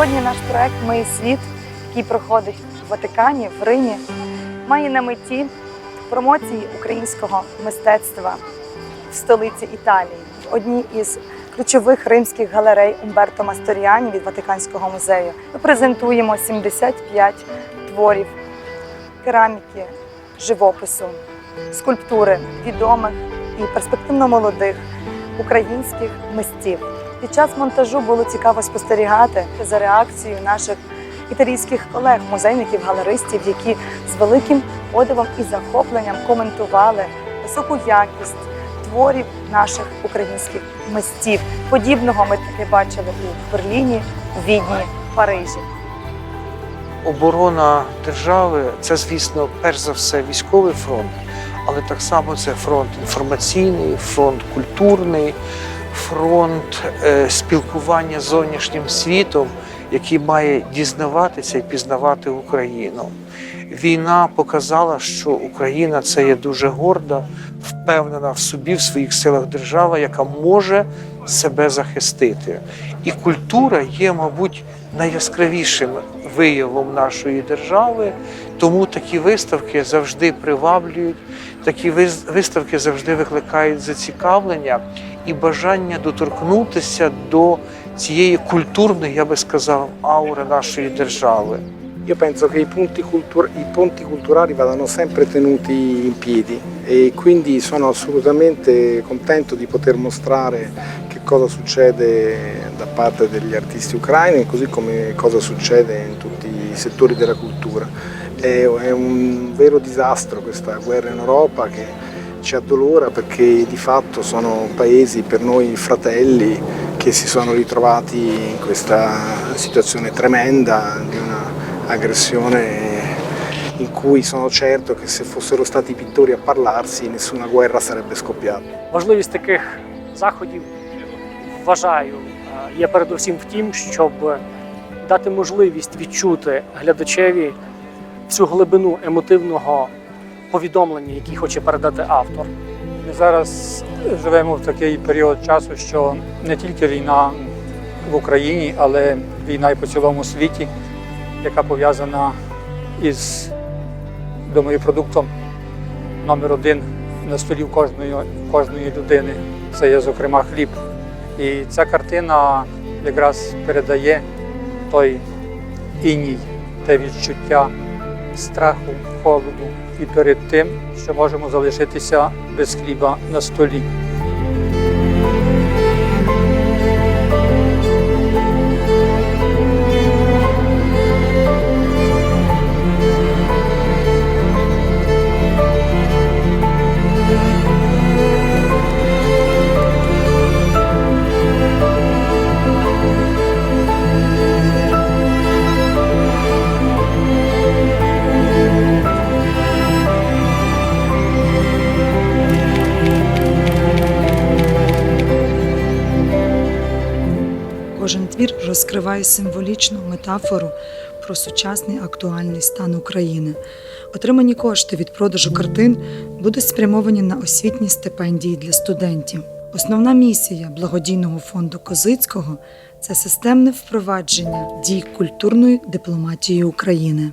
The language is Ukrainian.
Сьогодні наш проект Мий світ, який проходить в Ватикані, в Римі, має на меті промоції українського мистецтва в столиці Італії, в одній із ключових римських галерей Умберто Масторіані від Ватиканського музею. Ми презентуємо 75 творів кераміки, живопису, скульптури відомих і перспективно молодих українських митців. Під час монтажу було цікаво спостерігати за реакцією наших італійських колег, музейників, галеристів, які з великим подивом і захопленням коментували високу якість творів наших українських митців. Подібного ми таки бачили у Берліні, Відні, Парижі. Оборона держави це, звісно, перш за все військовий фронт, але так само це фронт інформаційний, фронт культурний, фронт е, спілкування з зовнішнім світом, який має дізнаватися і пізнавати Україну. Війна показала, що Україна це є дуже горда, впевнена в собі, в своїх силах держава, яка може себе захистити. І культура є, мабуть, найяскравішим виявом нашої держави. Тому такі виставки завжди приваблюють, такі виставки завжди викликають зацікавлення і бажання доторкнутися до цієї культурної, я би сказав, аури нашої держави. Io penso che i i ponti culturali vadano sempre tenuti in piedi e quindi sono assolutamente contento di poter mostrare che cosa succede da parte degli artisti ucraini, così come cosa succede in tutti i settori della cultura. È, è un vero disastro questa guerra in Europa che ci addolora perché di fatto sono paesi per noi fratelli che si sono ritrovati in questa situazione tremenda aggressione in cui sono certo che se fossero stati i pittori a parlarsi nessuna guerra sarebbe scoppiata. Важливість таких заходів, вважаю, е, є передусім в тім, щоб дати можливість відчути глядачеві цю глибину емотивного повідомлення, який хоче передати автор. Ми зараз живемо в такий період часу, що не тільки війна в Україні, але війна і по цілому світі, яка пов'язана із думаю, продуктом номер один на столі кожної, кожної людини. Це є, зокрема, хліб. І ця картина якраз передає той іній, те відчуття страху, холоду і перед тим, що можемо залишитися без хліба на столі. Розкриває символічну метафору про сучасний актуальний стан України. Отримані кошти від продажу картин будуть спрямовані на освітні стипендії для студентів. Основна місія благодійного фонду Козицького це системне впровадження дій культурної дипломатії України.